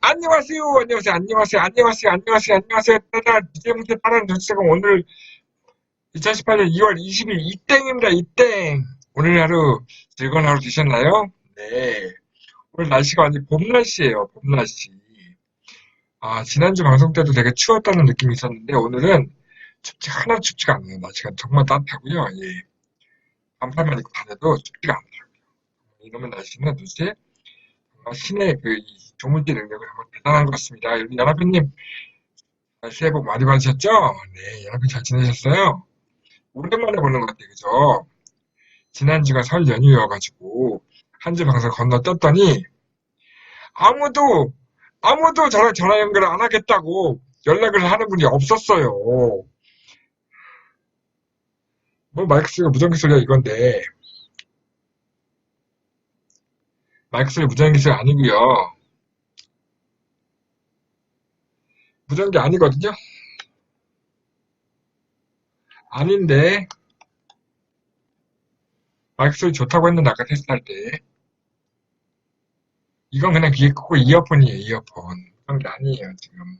안녕하세요, 안녕하세요, 안녕하세요, 안녕하세요, 안녕하세요, 안녕하세요. 따라, 이제부터 다른 뉴스가 오늘 2018년 2월 20일 이땡입니다, 이땡. 오늘 하루 즐거운 하루 되셨나요? 네. 오늘 날씨가 완전 봄 날씨예요, 봄 날씨. 아, 지난주 방송 때도 되게 추웠다는 느낌이 있었는데, 오늘은 춥지, 하나 춥지가 않아요. 날씨가 정말 따뜻하고요, 예. 반팔만 입고 다녀도 춥지가 않더라고요. 이러면 날씨는 도대체 신의 그 조물질 능력을 한번 대단한 것 같습니다. 여러분, 연합회님, 새해 복 많이 받으셨죠? 네, 여러분 잘 지내셨어요? 오랜만에 보는 것 같아요, 그죠? 지난주가 설 연휴여가지고, 한 주 방송 건너뛰었더니, 아무도, 아무도 저랑 전화 연결을 안 하겠다고 연락을 하는 분이 없었어요. 뭐, 마이크 소리가 무전기 소리야, 이건데. 마이크 소리 무전기 소리 아니고요. 무전기 아니거든요. 아닌데 마이크 소리 좋다고 했는데 아까 테스트할 때. 이건 그냥 귀에 꽂고 이어폰이에요 이어폰. 그런 게 아니에요 지금.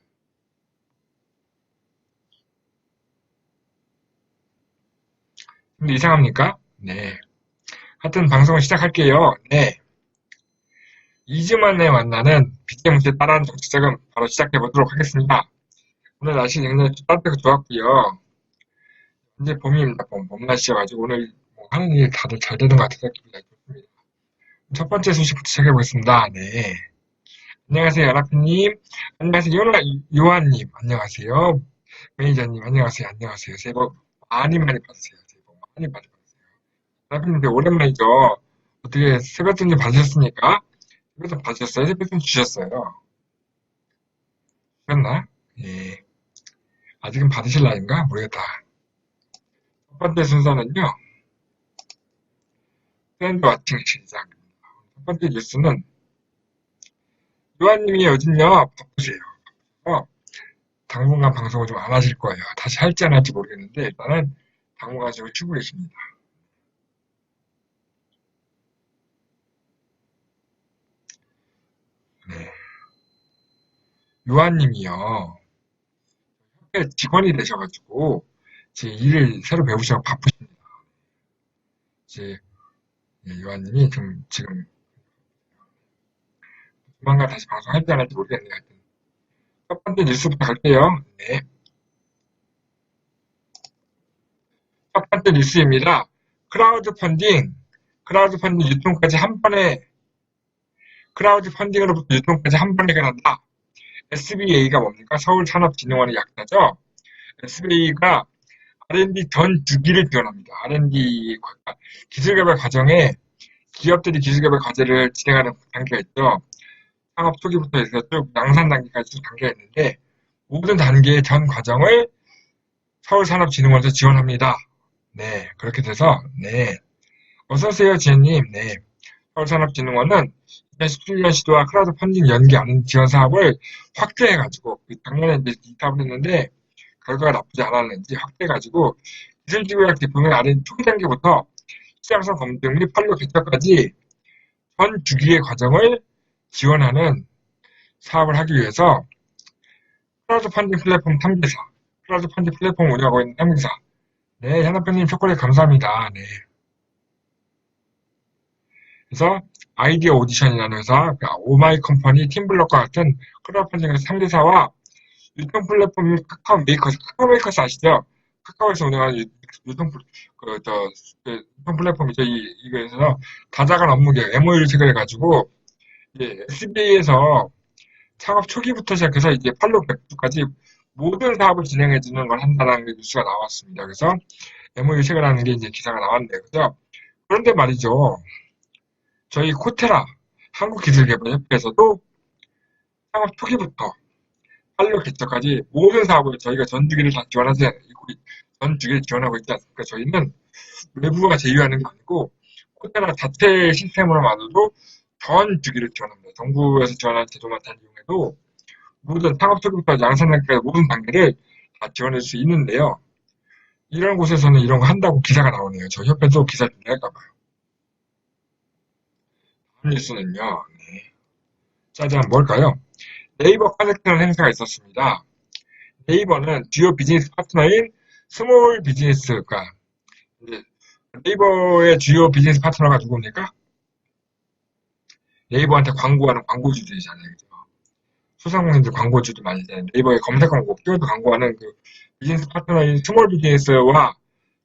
근데 이상합니까? 네. 하여튼 방송을 시작할게요. 네 2주 만에 만나는 BTMC에 따라하는 정치적은 바로 시작해 보도록 하겠습니다. 오늘 날씨 굉장히 따뜻하고 좋았고요. 이제 봄입니다. 봄, 봄 날씨여가지고 오늘 뭐 하는 일 다들 잘 되는 것 같아서 기분이 좋습니다. 첫 번째 소식부터 시작해 보겠습니다. 네. 안녕하세요, 연합님. 안녕하세요, 요나, 요한님. 안녕하세요. 매니저님. 안녕하세요. 안녕하세요. 새해 복 많이 많이 받으세요. 새해 복 많이 많이 받으세요. 연합님, 오랜만이죠. 어떻게 새벽 전좀 받으셨습니까? 이것도 받으셨어요? 핸드폰 주셨어요. 주셨나? 예. 아직은 받으실 나인가? 모르겠다. 첫 번째 순서는요. 트렌드 와칭 시작입니다. 첫 번째 뉴스는 요한님이 요즘요 바쁘세요. 어, 당분간 방송을 좀 안 하실 거예요. 다시 할지 안 할지 모르겠는데 일단은 당분간 지금 쉬고 계십니다. 네. 요한님이요. 협회 직원이 되셔가지고 제 일을 새로 배우셔서 바쁘십니다. 이제 예, 요한님이 좀 지금 조만간 다시 방송할지 안 할지 모르겠네요. 첫 번째 뉴스부터 갈게요. 네. 첫 번째 뉴스입니다. 크라우드 펀딩, 크라우드 펀딩 유통까지 한 번에 크라우드 펀딩으로부터 유통까지 한 번에 가난다. SBA가 뭡니까? 서울산업진흥원의 약자죠. SBA가 R&D 전 주기를 지원합니다. R&D 기술개발 과정에 기업들이 기술개발 과제를 진행하는 단계가 있죠. 창업 초기부터 해서 쭉 양산 단계까지 쭉 단계가 있는데 모든 단계의 전 과정을 서울산업진흥원에서 지원합니다. 네, 그렇게 돼서 네, 어서 오세요, 지혜님. 네, 서울산업진흥원은 2017년 시도와 크라우드 펀딩 연계하는 지원 사업을 확대해가지고 작년에 이제 이탑을 했는데 결과가 나쁘지 않았는지 확대해가지고 기술지구약 제품의 아닌 초기 단계부터 시장성 검증 및 판로 개척까지 전 주기의 과정을 지원하는 사업을 하기 위해서 크라우드 펀딩 플랫폼 3개사, 크라우드 펀딩 플랫폼 운영하고 있는 3개사. 네, 현아편님 초콜릿 감사합니다. 네. 그래서 아이디어 오디션이라는 회사, 그러니까 오마이 컴퍼니, 팀블럭과 같은 크라우드펀딩 3대사와 유통 플랫폼 카카오 메이커스, 카카오 메이커스 아시죠? 카카오에서 운영하는 유통, 그, 저, 그, 유통 플랫폼이죠. 이, 이거에서 다자간 업무 계약, MOU를 체결해가지고, 이제 SBA에서 창업 초기부터 시작해서 이제 팔로 백두까지 모든 사업을 진행해주는 걸 한다는 뉴스가 나왔습니다. 그래서 MOU 체결하는 게 이제 기사가 나왔는데, 그죠? 그런데 말이죠. 저희 코테라 한국기술개발협회에서도 창업 초기부터 한로 개척까지 모든 사업을 저희가 전주기를 다 지원하지 전주기를 지원하고 있지 않습니까? 저희는 외부가 제휴하는 게 아니고 코테라 자체 시스템으로만으로도 전 주기를 지원합니다. 정부에서 지원하는 제조만 잘 이용해도 모든 창업 초기부터 양산 단계까지 모든 단계를 다 지원할 수 있는데요. 이런 곳에서는 이런 거 한다고 기사가 나오네요. 저 협회도 기사 준비할까봐요. 뉴스는요. 네. 짜잔 뭘까요? 네이버 커넥트라는 행사가 있었습니다. 네이버는 주요 비즈니스 파트너인 스몰 비즈니스가 네이버의 주요 비즈니스 파트너가 누굽니까? 네이버한테 광고하는 광고주들이잖아요. 그죠? 소상공인들 광고주도 많이 되는 네이버에 검색 광고, 키워드 광고하는 그 비즈니스 파트너인 스몰 비즈니스와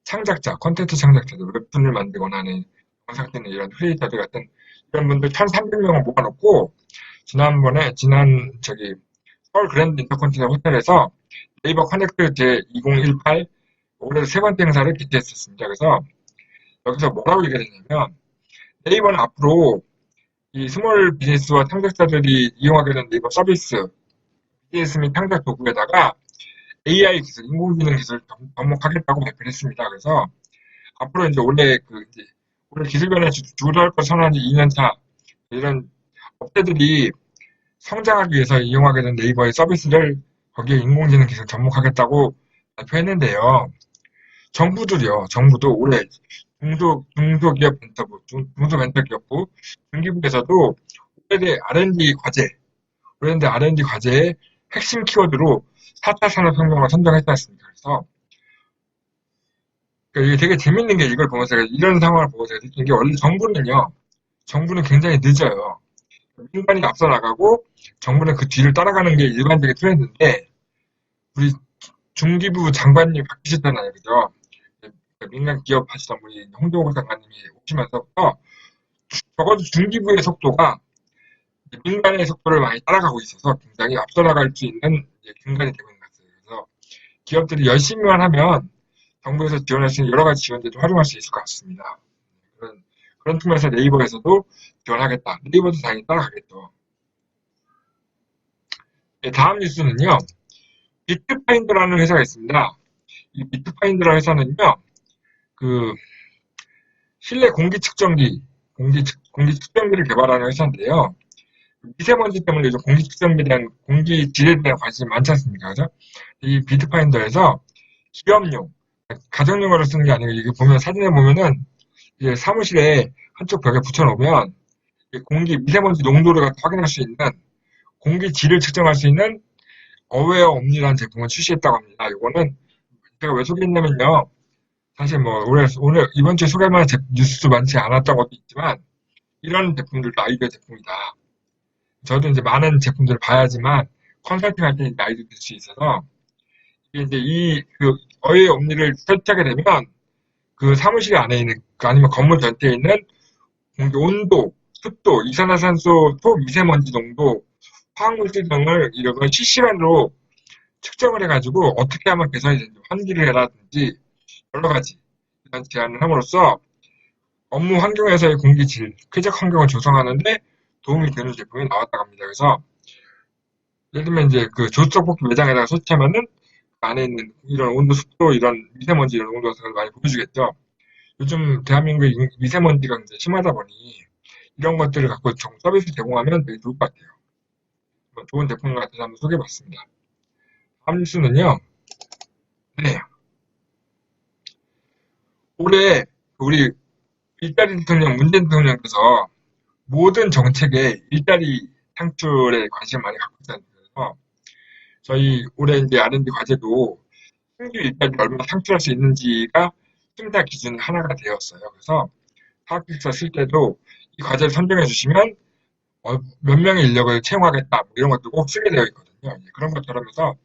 창작자, 컨텐츠 창작자들, 웹툰을 만들거나 하는 영상되는 이런 크리에이터들 같은 이런 분들 1,300명을 모아놓고 지난번에 지난 저기 서울 그랜드 인터컨티넨 호텔에서 네이버 커넥트 제2018 올해 세 번째 행사를 기대했었습니다. 그래서 여기서 뭐라고 얘기를 했냐면 네이버는 앞으로 이 스몰 비즈니스와 창작자들이 이용하게 되는 네이버 서비스 비즈니스 및 창작 도구에다가 AI 기술, 인공지능 기술을 접목하겠다고 발표를 했습니다. 그래서 앞으로 이제 올해 그 이제 올해 기술 변화에 주도할 것 선언한 지 2년차 이런 업체들이 성장하기 위해서 이용하게 된 네이버의 서비스를 거기에 인공지능 기술 접목하겠다고 발표했는데요. 정부들이요, 정부도 올해 중소, 중소기업 벤처부, 중, 중소벤처기업부, 중기부에서도 올해 R&D 과제, 올해 R&D 과제의 핵심 키워드로 4차 산업혁명을 선정했지 않습니까? 그래서 그러니까 이게 되게 재밌는 게 이걸 보면서 이런 상황을 보고 제가 느낀 게 원래 정부는요, 정부는 굉장히 늦어요. 민간이 앞서 나가고 정부는 그 뒤를 따라가는 게 일반적인 트렌드인데 우리 중기부 장관님 바뀌셨잖아요, 그죠? 민간 기업 하시던 분이 홍동호 장관님이 오시면서부터 적어도 중기부의 속도가 민간의 속도를 많이 따라가고 있어서 굉장히 앞서 나갈 수 있는 근간이 되고 있는 것 같아요. 그래서 기업들이 열심히만 하면 정부에서 지원할 수 있는 여러 가지 지원들도 활용할 수 있을 것 같습니다. 그런, 그런 측면에서 네이버에서도 지원하겠다. 네이버도 당연히 따라가겠죠. 네, 다음 뉴스는요. 비트파인더라는 회사가 있습니다. 이 비트파인더라는 회사는요. 그 실내 공기 측정기, 공기, 공기 측정기를 개발하는 회사인데요. 미세먼지 때문에 요즘 공기 측정기에 대한 공기 질에 대한 관심이 많지 않습니까? 그죠? 이 비트파인더에서 기업용, 가정용으로 쓰는 게 아니고 이게 보면 사진에 보면은 이제 사무실에 한쪽 벽에 붙여놓으면 공기 미세먼지 농도를 확인할 수 있는 공기 질을 측정할 수 있는 어웨어 옴니라는 제품을 출시했다고 합니다. 이거는 제가 왜 소개했냐면요. 사실 뭐 올해 오늘 이번 주에 소개할 만한 뉴스도 많지 않았던 것도 있지만 이런 제품들도 아이디어 제품이다. 저도 이제 많은 제품들을 봐야지만 컨설팅 할 때 아이디어 될수 있어서 이제 이 그 어웨어 옴니를 설치하게 되면 그 사무실 안에 있는 그 아니면 건물 전체에 있는 공기 온도, 습도, 이산화탄소, 토 미세먼지 농도, 화학물질 등을 이런 걸 실시간으로 측정을 해가지고 어떻게 하면 개선이 되는지 환기를 해라든지 여러 가지 이런 제안을 함으로써 업무 환경에서의 공기 질, 쾌적 환경을 조성하는데 도움이 되는 제품이 나왔다고 합니다. 그래서 예를 들면 이제 그 조수석볶이 매장에다가 설치하면은 그 안에 있는 이런 온도, 습도, 이런 미세먼지 이런 온도 같은 걸 많이 보여주겠죠. 요즘 대한민국의 미세먼지가 이제 심하다 보니 이런 것들을 갖고 서비스 제공하면 되게 좋을 것 같아요. 좋은 제품 같아서 한번 소개해봤습니다. 다음 뉴스는요. 네. 올해 우리 일자리 대통령 문재인 대통령께서 모든 정책에 일자리 창출에 관심을 많이 갖고 있다는 거예서 저희 올해 이제 R&D 과제도 신규 일자리를 얼마나 창출할 수 있는지가 심사 기준 하나가 되었어요. 그래서 사학기획서 쓸 때도 이 과제를 선정해 주시면 어, 몇 명의 인력을 채용하겠다 뭐 이런 것도 꼭 쓰게 되어 있거든요. 그런 것처럼 해서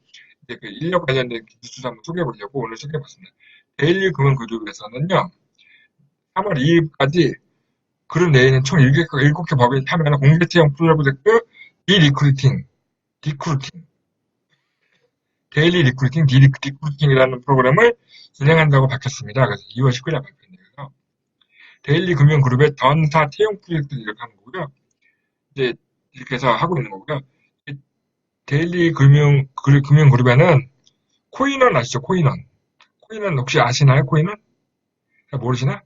이제 그 인력 관련된 뉴스 한번 소개해 보려고 오늘 소개해 봤습니다. 데일리 금융 그룹에서는요. 3월 2일까지 그룹 내에는 총 7개, 7개 법인이 참여하는 공개 채용 프로젝트 디리크루팅, 디크루팅, 데일리 리크루팅, 디리크루팅이라는 프로그램을 진행한다고 밝혔습니다. 그래서 2월 19일에 발표했네요. 데일리 금융그룹의 전사 채용 프로젝트를 이렇게 하는 거고요. 이제 이렇게 해서 하고 있는 거고요. 데일리 금융, 금융그룹에는 코인원 아시죠? 코인원. 코인원 혹시 아시나요? 코인원? 모르시나?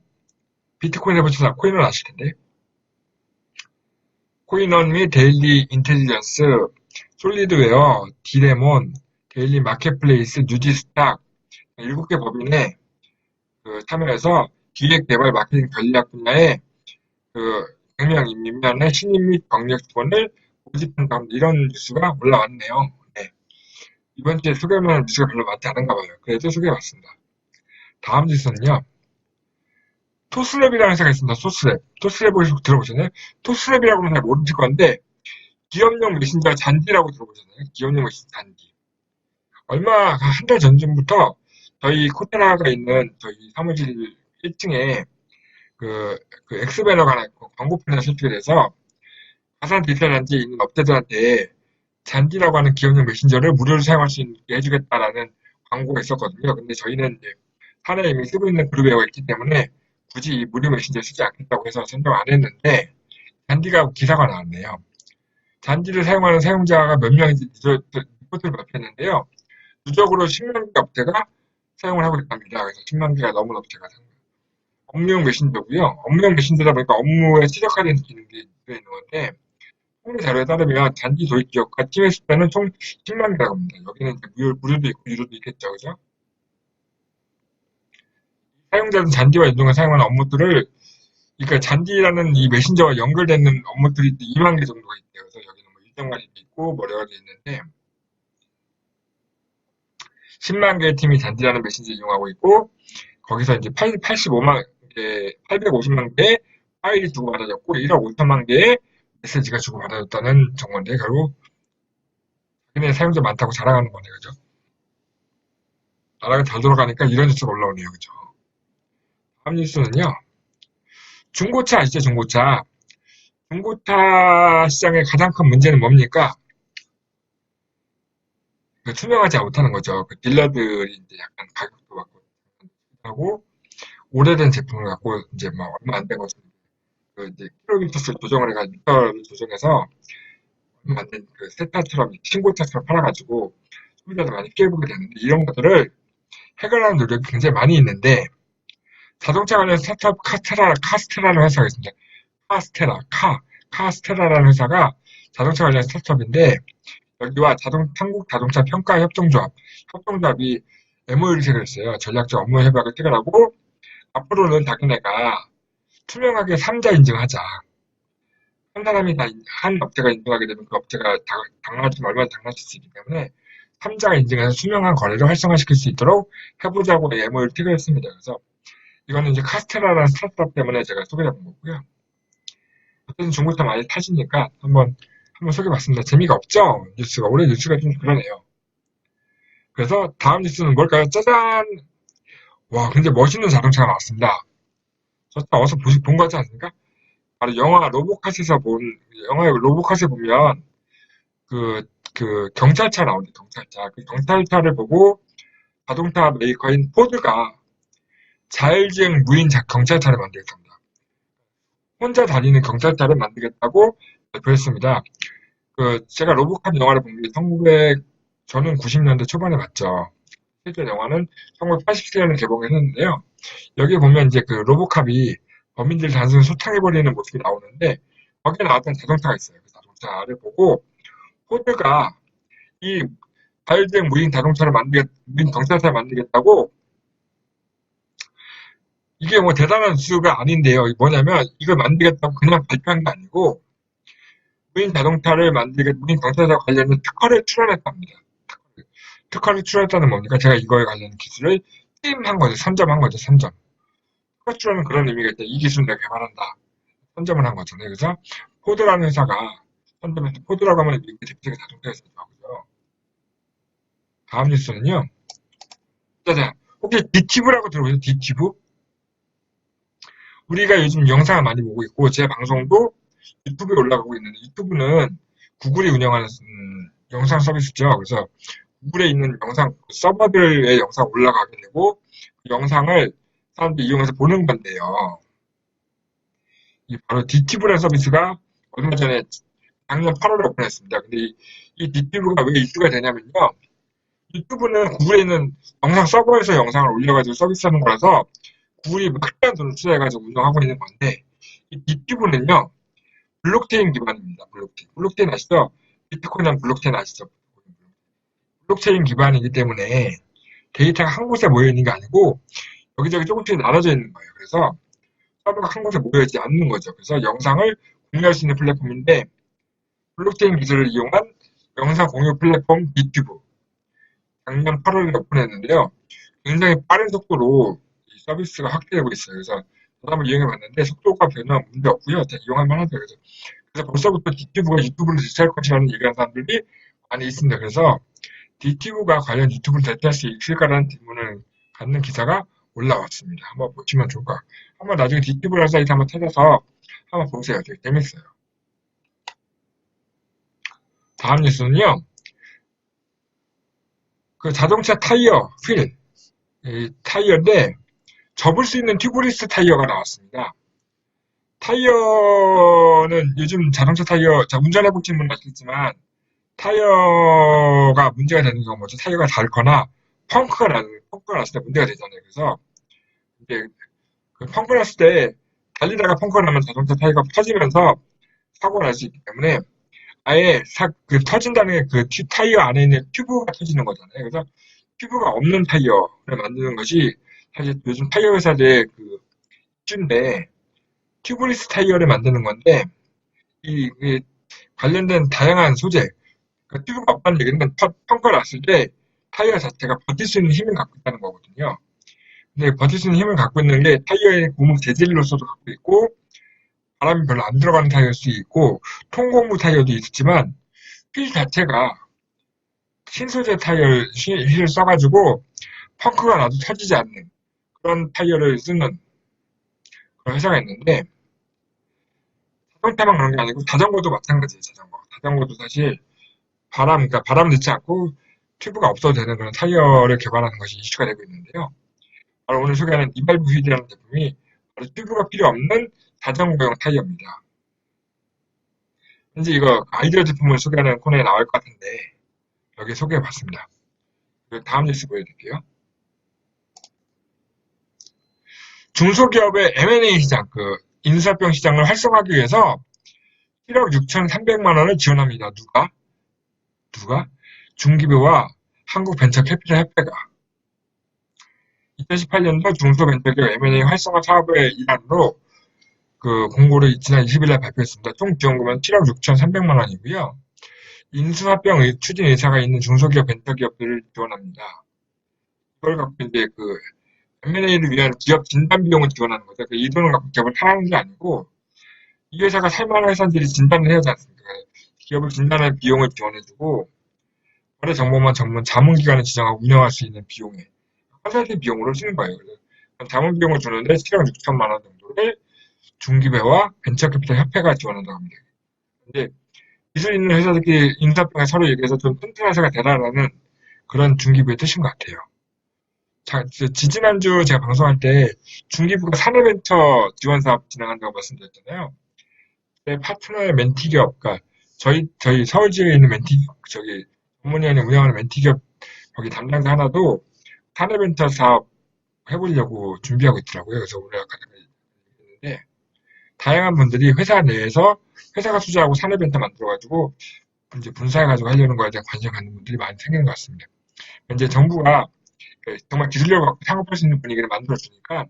비트코인 해보시나 코인원 아실 텐데. 코인원 및 데일리 인텔리전스, 솔리드웨어, 디레몬, 데일리 마켓플레이스, 뉴지스탁 7개 법인에 그 참여해서 기획 개발 마케팅 전략 분야에 그 100명 임면의 신입 및 경력 지원을 모집한 가운데 이런 뉴스가 올라왔네요. 네. 이번 주에 소개할 뉴스가 별로 많지 않은가 봐요. 그래도 소개해봤습니다. 다음 뉴스는요. 토스랩이라는 회사가 있습니다. 토스랩. 토스랩 혹시 들어보셨나요? 토스랩이라고는 잘 모르실 건데 기업용 메신저 잔디라고 들어보셨나요? 기업용 메신저 잔디. 얼마 한 달 전쯤부터 저희 코테라가 있는 저희 사무실 1층에 그, 그 엑스배너가 하나 있고 광고편에 설치가 돼서 가산 디지털 단지에 있는 업체들한테 잔디라고 하는 기업용 메신저를 무료로 사용할 수 있게 해주겠다라는 광고가 있었거든요. 근데 저희는 이제 산에 이미 쓰고 있는 그룹웨어가 있기 때문에 굳이 이 무료 메신저 쓰지 않겠다고 해서 선정 안 했는데 잔디가 기사가 나왔네요. 잔디를 사용하는 사용자가 몇 명인지 리포트를 발표했는데요. 누적으로 10만 개 업체가 사용을 하고 있답니다. 그래서 10만 개가 넘은 업체가 업무용 메신저고요. 업무용 메신저다 보니까 업무에 최적화된 기능이 들어있는 건데 통계 자료에 따르면 잔디 도입 기업과 팀의 숫자는 총 10만 개라고 합니다. 여기는 무료도 있고 유료도 있겠죠. 그죠? 사용자는 잔디와 연동해 사용하는 업무들을 그러니까 잔디라는 이 메신저와 연결되는 업무들이 2만 개 정도가 있대요. 그래서 여기는 뭐 일정 관리도 있고 뭐 여러 가지 있는데 10만 개의 팀이 잔디라는 메신저 이용하고 있고 거기서 이제 8, 85만 개, 850만 개의 파일이 주고받아졌고 1억 5천만 개의 메시지가 주고받아졌다는 정보인데 결국 자기네 사용자 많다고 자랑하는 거네 그죠? 나라가 잘 돌아가니까 이런 뉴스가 올라오네요 그죠? 다음 뉴스는요. 중고차 아시죠? 중고차. 중고차 시장의 가장 큰 문제는 뭡니까? 그 투명하지 못하는 거죠. 그 딜러들이 이제 약간 가격도 받고 하고 오래된 제품을 갖고 이제 막 얼마 안 된 것을 그 이제 킬로미터 수 조정을 해가지고 미터를 조정해서 된그 세타처럼 신고차처럼 팔아가지고 소비자들 많이 피해 보게 되는데 이런 것들을 해결하는 노력이 굉장히 많이 있는데 자동차 관련 스타트업 카스테라, 카스테라라는 회사가 있습니다. 카스테라, 카, 카스테라라는 회사가 자동차 관련 스타트업인데 여기와 자동, 한국 자동차 평가 협동조합, 협동조합이 MOU를 체결했어요. 전략적 업무 협약을 체결하고 앞으로는 자기네가 투명하게 3자 인증하자. 한 사람이 다, 한 업체가 인증하게 되면 그 업체가 당락하면 얼마나 당락할 수 있기 때문에 3자가 인증해서 투명한 거래를 활성화시킬 수 있도록 해보자고 MOU를 체결했습니다. 그래서 이거는 이제 카스테라라는 스타트업 때문에 제가 소개해 본 거고요. 어쨌든 중고차 많이 타시니까 한번 한번 소개해봤습니다. 재미가 없죠? 뉴스가 올해 뉴스가 좀 그러네요. 그래서 다음 뉴스는 뭘까요? 짜잔! 와, 굉장히 멋있는 자동차가 나왔습니다. 저 어서 보시, 본 거지 않습니까? 바로 영화 로보캅에서 본, 영화 로보캅에 보면, 그, 그, 경찰차 나오는데, 경찰차. 그 경찰차를 보고 자동차 메이커인 포드가 자율주행 무인 경찰차를 만들겠습니다. 혼자 다니는 경찰차를 만들겠다고 발표했습니다. 그 제가 로보캅 영화를 본 게 1900, 저는 90년대 초반에 봤죠. 실제 영화는 1987년에 개봉했는데요. 여기 보면 이제 그 로보캅이 범인들 단순히 소탕해버리는 모습이 나오는데 거기에 나왔던 자동차가 있어요. 그 자동차를 보고 포드가 이 자율주행 무인 자동차를 만들겠, 무인 경찰차를 만들겠다고 이게 뭐 대단한 수가 아닌데요. 뭐냐면 이걸 만들겠다고 그냥 발표한 게 아니고 무인 자동차를 만들겠, 무인 자동차 관련된 특허를 출원했답니다. 특허를 출원했다는 뭡니까? 제가 이거에 관련 기술을 게임한 거죠. 선점한 거죠. 선점. 특허 출원은 그런 있다. 이 기술 내가 개발한다. 선점을 한 거죠. 그래서 포드라는 회사가 선점해서 포드라고 하면 미국 대표적인 자동차 회사죠. 그죠? 다음 뉴스는요. 짜잔. 혹시 디티브라고 들어보세요? 디티브? 우리가 요즘 영상을 많이 보고 있고 제 방송도 유튜브에 올라가고 있는데 유튜브는 구글이 운영하는 음, 영상 서비스죠. 그래서 구글에 있는 영상 서버들의 영상 올라가게 되고 그 영상을 사람들이 이용해서 보는 건데요. 이 바로 디티브라는 서비스가 얼마 전에 작년 8월에 오픈했습니다. 근데 이, 이 디티브가 왜 이슈가 되냐면요. 유튜브는 구글에 있는 영상 서버에서 영상을 올려가지고 서비스하는 거라서 구글이 막대한 돈을 투자해가지고 운영하고 있는 건데 이 뒷부분은요 블록체인 기반입니다. 블록체인. 블록체인 아시죠? 비트코인은 블록체인 아시죠? 블록체인 기반이기 때문에 데이터가 한 곳에 모여 있는 게 아니고 여기저기 조금씩 나눠져 있는 거예요. 그래서 서버가 한 곳에 모여 있지 않는 거죠. 그래서 영상을 공유할 수 있는 플랫폼인데 블록체인 기술을 이용한 영상 공유 플랫폼 유튜브 작년 8월에 오픈했는데요. 굉장히 빠른 속도로 이 서비스가 확대되고 있어요. 그래서 저도 한번 이용해 봤는데 속도가 변화 문제 없고요. 이용할 만하죠. 그래서, 그래서 벌써부터 디튜브가 유튜브를 대체할 것이라는 얘기하는 사람들이 많이 있습니다. 그래서 디튜브가 과연 유튜브를 대체할 수 있을까라는 질문을 갖는 기사가 올라왔습니다. 한번 보시면 좋을 것 같아요. 한번 나중에 디튜브라는 사이트 한번 찾아서 한번 보세요. 되게 재밌어요. 다음 뉴스는요. 그 자동차 타이어, 휠, 타이어인데 접을 수 있는 튜브리스 타이어가 나왔습니다. 타이어는 요즘 자동차 타이어, 자, 운전해보신 분은 아시겠지만 타이어가 문제가 되는 경우 뭐죠? 타이어가 닳거나 펑크가 나, 펑크가 났을 때 문제가 되잖아요. 그래서 이제 그 펑크 났을 때 달리다가 펑크가 나면 자동차 타이어가 터지면서 사고가 날 수 있기 때문에 아예 사, 그 터진다는 게그 타이어 안에 있는 튜브가 터지는 거잖아요. 그래서 튜브가 없는 타이어를 만드는 것이 사실 요즘 타이어 회사들의 그 이슈인데 튜브리스 타이어를 만드는 건데 이, 이 관련된 다양한 소재 그 튜브가 없다는 얘기는 펑크가 났을 때 타이어 자체가 버틸 수 있는 힘을 갖고 있다는 거거든요. 근데 버틸 수 있는 힘을 갖고 있는 게 타이어의 고무 재질로서도 갖고 있고 바람이 별로 안 들어가는 타이어일 수 있고 통고무 타이어도 있지만 휠 자체가 신소재 타이어 휠을 써가지고 펑크가 나도 터지지 않는 그런 타이어를 쓰는 그런 회사가 있는데 자동차만 그런 게 아니고 자전거도 마찬가지예요. 자전거. 자전거도 사실 바람, 그러니까 바람 넣지 않고 튜브가 없어도 되는 그런 타이어를 개발하는 것이 이슈가 되고 있는데요. 바로 오늘 소개하는 이발브 휠이라는 제품이 바로 튜브가 필요 없는 자전거용 타이어입니다. 현재 이거 아이디어 제품을 소개하는 코너에 나올 것 같은데 여기 소개해봤습니다. 다음 뉴스 보여드릴게요. 중소기업의 M&A 시장, 그 인수합병 시장을 활성화하기 위해서 1억 6,300만 원을 지원합니다. 누가? 누가? 중기부와 한국벤처캐피탈 협회가 2018년도 중소벤처기업 M&A 활성화 사업의 일환으로 그 공고를 지난 20일날 발표했습니다. 총 지원금은 7억 6,300만 원이고요. 인수합병 추진 의사가 있는 중소기업 벤처기업들을 지원합니다. 이걸 갖고 이제 그 M&A를 위한 기업 진단 비용을 지원하는 거죠. 그이 돈을 갖고 기업을 사는 게 아니고 이 회사가 살만한 회사들이 진단을 해야 하지 않습니까? 기업을 진단할 비용을 지원해주고 거래 정보만 전문 자문기관을 지정하고 운영할 수 있는 비용에 컨설팅 비용으로 쓰는 거예요. 자문 비용을 주는데 7억 6천만 원 정도를 중기배와 벤처캐피탈 협회가 지원한다고 합니다. 근데 기술 있는 회사들끼리 인사병에 서로 얘기해서 좀 튼튼한 회사가 되라라는 그런 중기부의 뜻인 것 같아요. 자, 지지난주 제가 방송할 때 중기부가 사내벤처 지원 사업 진행한다고 말씀드렸잖아요. 내 파트너의 멘티 기업, 그러니까 저희 저희 서울 지역에 있는 멘티 저기 전문위원회 운영하는 멘티 기업 거기 담당자 하나도 사내벤처 사업 해보려고 준비하고 있더라고요. 그래서 오늘 아까 했는데 다양한 분들이 회사 내에서 회사가 투자하고 사내벤처 만들어가지고 이제 분사해가지고 하려는 거에 대한 관심 갖는 분들이 많이 생기는 것 같습니다. 이제 정부가 정말 기술력을 갖고 창업할 수 있는 분위기를 만들어주니까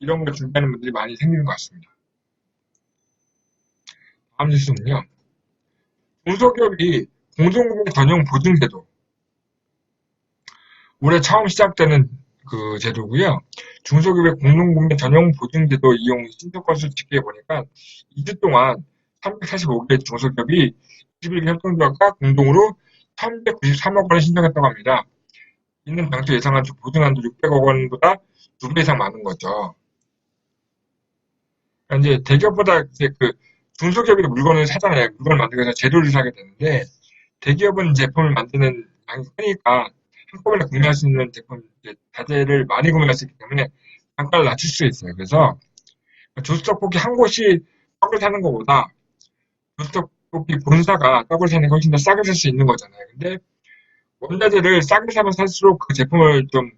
이런 걸 준비하는 분들이 많이 생기는 것 같습니다. 다음 뉴스는요. 중소기업이 공동구매 전용 보증제도 올해 처음 시작되는 그 제도고요. 중소기업의 공동구매 전용 보증제도 이용 신청 건수 집계해 보니까 2주 동안 345개 중소기업이 21개 협동조합과 공동으로 393억 원을 신청했다고 합니다. 있는 당초 예상한 보증한도 600억 원보다 2배 이상 많은 거죠. 그러니까 이제 대기업보다 이제 그 중소기업이 물건을 사잖아요. 물건을 만들기 위해서 재료를 사게 되는데 대기업은 제품을 만드는 양이 크니까 한꺼번에 구매할 수 있는 제품 자재를 많이 구매할 수 있기 때문에 단가를 낮출 수 있어요. 그래서 조수떡볶이 한 곳이 떡을 사는 것보다 조수떡볶이 본사가 떡을 사는 게 훨씬 더 싸게 살 수 있는 거잖아요. 근데 원자재를 싸게 사면 살수록 그 제품을 좀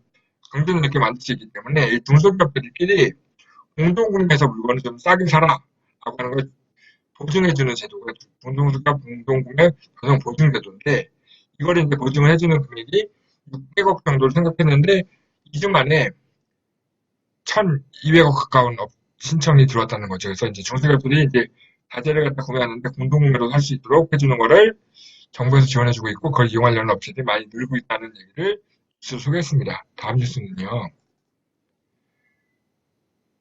강조는 있게 만들 수 있기 때문에 이 중소기업들끼리 공동 구매해서 물건을 좀 싸게 사라 라고 하는 걸 보증해주는 제도가 공동수가 공동구매 전용 보증제도인데 이걸 이제 보증을 해주는 금액이 600억 정도를 생각했는데 2주 만에 1,200억 가까운 신청이 들어왔다는 거죠. 그래서 이제 중소기업들이 이제 자재를 갖다 구매하는데 공동구매로 할 수 있도록 해주는 거를 정부에서 지원해주고 있고 그걸 이용하려는 업체들이 많이 늘고 있다는 얘기를 뉴스로 소개했습니다. 다음 뉴스는요.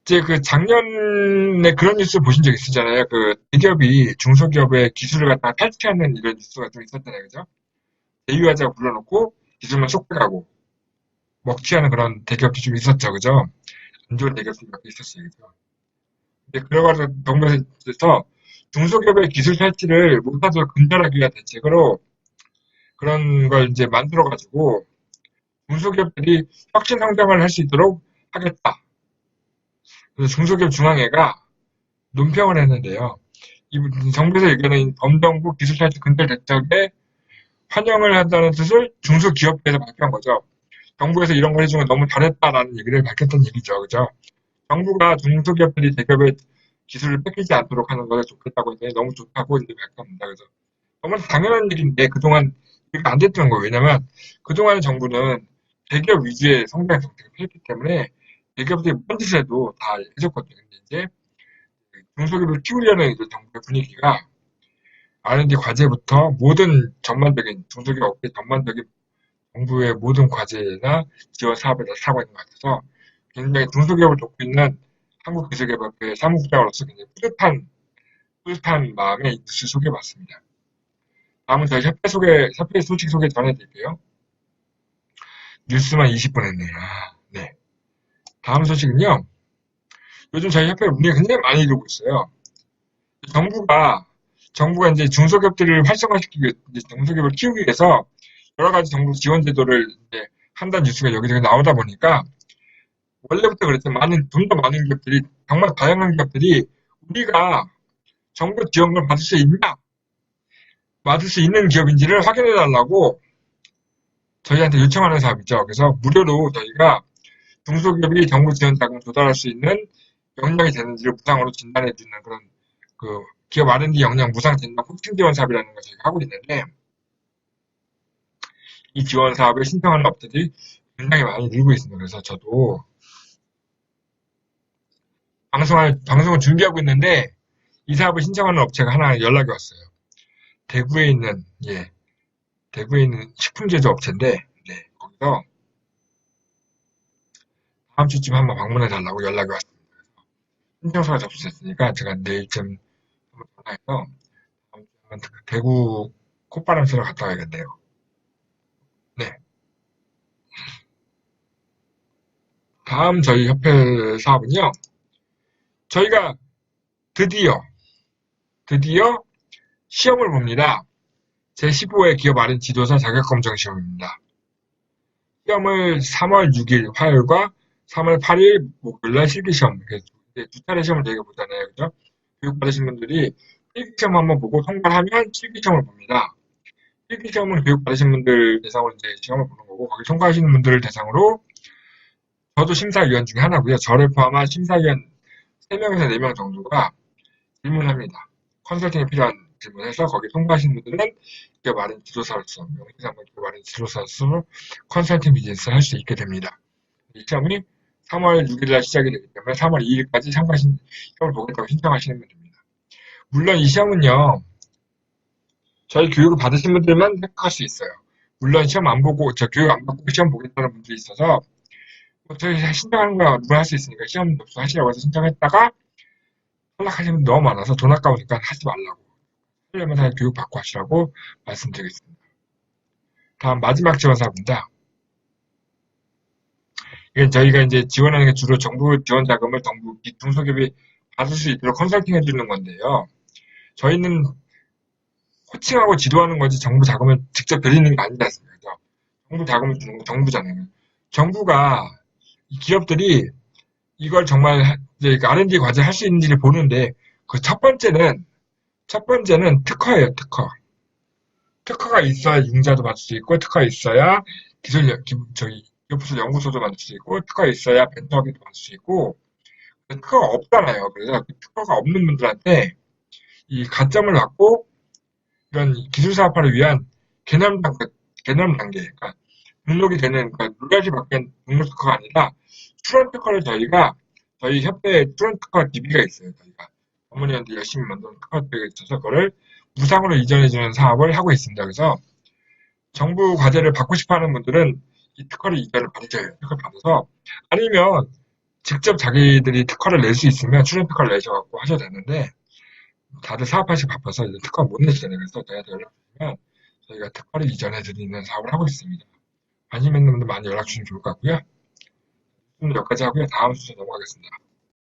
이제 그 작년에 그런 뉴스 보신 적 있으잖아요. 그 대기업이 중소기업의 기술을 갖다가 탈취하는 이런 뉴스가 좀 있었잖아요. 그죠? 대유화자가 불러놓고 기술만 쏙빼가고 먹튀하는 그런 대기업도 좀 있었죠. 그죠? 안 좋은 대기업이 몇 개 있었어요. 그죠? 근데 그래가지고 정부에서 중소기업의 기술 탈취를 못하도록 근절하기 위한 대책으로 그런 걸 이제 만들어가지고 중소기업들이 혁신 성장을 할 수 있도록 하겠다. 그래서 중소기업 중앙회가 논평을 했는데요. 이 정부에서 얘기하는 범정부 기술 탈취 근절 대책에 환영을 한다는 뜻을 중소기업에서 발표한 거죠. 정부에서 이런 걸 해주면 너무 잘했다라는 얘기를 밝혔던 얘기죠. 그죠? 정부가 중소기업들이 대기업의 기술을 뺏기지 않도록 하는 것을 좋겠다고 했더니 너무 좋다고 이제 밝혔습니다. 그래서 너무 당연한 일인데 그동안 이게 안 됐던 거예요. 왜냐면 그동안 정부는 대기업 위주의 성장 정책을 폈기 때문에 대기업들이 뭔 짓을 해도 다 해줬거든요. 근데 이제 중소기업을 키우려는 이제 정부의 분위기가 R&D 과제부터 모든 전반적인 중소기업 업계 전반적인 정부의 모든 과제나 지원 사업에 다 사고 있는 것 같아서 굉장히 중소기업을 돕고 있는 한국기술개발회 사무국장으로서 굉장히 뿌듯한 뿌듯한 마음에 이 뉴스 소개해봤습니다. 다음은 저희 협회 소개, 협회 소식 소개 전해드릴게요. 뉴스만 20분 했네요. 아, 네. 다음 소식은요. 요즘 저희 협회 문의가 굉장히 많이 들고 있어요. 정부가 정부가 이제 중소기업들을 활성화시키기 위해 중소기업을 키우기 위해서 여러 가지 정부 지원 제도를 이제 한다는 뉴스가 여기저기 나오다 보니까 원래부터 그랬죠. 많은 좀더 많은 기업들이 정말 다양한 기업들이 우리가 정부 지원을 받을 수 있냐 받을 수 있는 기업인지를 확인해 달라고 저희한테 요청하는 사업이죠. 그래서 무료로 저희가 중소기업이 정부 지원 자금 조달할 수 있는 역량이 되는지를 무상으로 진단해 주는 그런 그 기업 R&D 역량 무상 진단 코칭 지원 사업이라는 걸 저희가 하고 있는데 이 지원 사업에 신청하는 업체들이 굉장히 많이 늘고 있습니다. 그래서 저도 방송을 방송을 준비하고 있는데 이 사업을 신청하는 업체가 하나 연락이 왔어요. 대구에 있는 예 대구에 있는 식품 제조 업체인데 네 거기서 다음 주쯤 한번 방문해 달라고 연락이 왔습니다. 신청서가 접수됐으니까 제가 내일쯤 한번 전화해서 다음 주에 대구 콧바람 쐬러 갔다 와야겠네요. 네. 다음 저희 협회 사업은요. 저희가 드디어 드디어 시험을 봅니다. 제15회 기업 아린 지도사 자격검정 시험입니다. 시험을 3월 6일 화요일과 3월 8일 목요일날 실기시험 두 차례 시험을 저희가 보잖아요. 그죠? 교육받으신 분들이 실기시험 한번 보고 통과하면 실기시험을 봅니다. 실기시험은 교육받으신 분들 대상으로 이제 시험을 보는 거고 거기 통과하시는 분들을 대상으로 저도 심사위원 중에 하나고요. 저를 포함한 심사위원 3명에서 4명 정도가 질문합니다. 컨설팅이 필요한 질문해서 거기 통과하신 분들은 기업 아른 지도사로서 명시상번 기업 아른 지도사로서 컨설팅 비즈니스를 할수 있게 됩니다. 이 시험이 3월 6일날 시작이 되기 때문에 3월 2일까지 참가하신 시험을 보겠다고 신청하시는 분입니다. 물론 이 시험은요. 저희 교육을 받으신 분들만 획득할 수 있어요. 물론 시험 안 보고 저 교육 안 받고 시험 보겠다는 분들이 있어서 뭐 저희 신청하는 거 누가 할 수 있으니까 시험 접수 하시라고 해서 신청했다가 탈락하시는 분 너무 많아서 돈 아까우니까 하지 말라고 하려면 다 교육 받고 하시라고 말씀드리겠습니다. 다음 마지막 지원 사업입니다. 이건 저희가 이제 지원하는 게 주로 정부 지원 자금을 정부 중소기업이 받을 수 있도록 컨설팅 해 주는 건데요. 저희는 코칭하고 지도하는 거지 정부 자금을 직접 드리는 게 아니지 않습니까? 정부 자금을 주는 거 정부잖아요. 정부가 기업들이 이걸 정말 이제 R&D 과제 할 수 있는지를 보는데 그 첫 번째는 첫 번째는 특허예요, 특허. 특허가 있어야 융자도 받을 수 있고 특허가 있어야 기술 저기 기업부서 연구소도 받을 수 있고 특허가 있어야 벤처기도 받을 수 있고 특허가 없잖아요. 그래서 그 특허가 없는 분들한테 이 가점을 갖고 이런 기술 사업화를 위한 개념 단계, 개념 단계, 그러니까 등록이 되는 그러니까 누가지 밖엔 등록 특허가 아니라 출원 특허를 저희가 저희 협회에 출원 특허 DB가 있어요. 저희가 어머니한테 열심히 만든 특허백에 있어서 그거를 무상으로 이전해주는 사업을 하고 있습니다. 그래서 정부 과제를 받고 싶어하는 분들은 이 특허를 이전을 받으셔요. 특허를 받아서 아니면 직접 자기들이 특허를 낼 수 있으면 출연 특허를 내셔갖고 하셔도 되는데 다들 사업하시고 바빠서 이제 특허 못 내시잖아요. 그래서 저희한테 연락 주시면 저희가 특허를 이전해 드리는 사업을 하고 있습니다. 관심 있는 분들 많이 연락 주시면 좋을 것 같고요. 오늘 여기까지 하고요. 다음 순서 넘어가겠습니다.